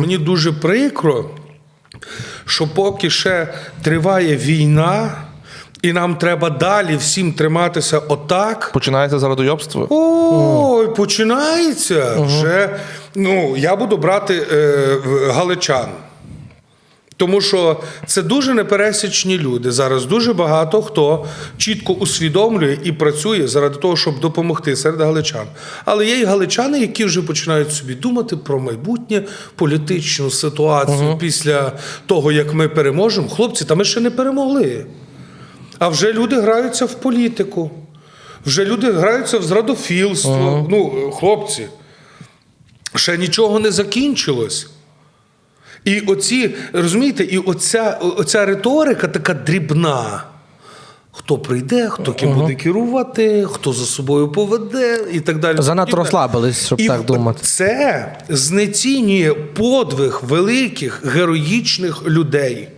Мені дуже прикро, що поки ще триває війна, і нам треба далі всім триматися отак. Починається зародойобство. Ой, починається вже. Ну, я буду брати е, галичан. Тому що це дуже непересічні люди. Зараз дуже багато хто чітко усвідомлює і працює заради того, щоб допомогти серед галичан. Але є й галичани, які вже починають собі думати про майбутнє політичну ситуацію після того, як ми переможемо. Хлопці, та ми ще не перемогли. А вже люди граються в політику. Вже люди граються в зрадофілство. Ну, хлопці, ще нічого не закінчилось. І оці, розумієте, і оця, оця риторика така дрібна. Хто прийде, хто ким буде керувати, хто за собою поведе і так далі. Занадто розслабились, щоб І так думати. Це знецінює подвиг великих героїчних людей.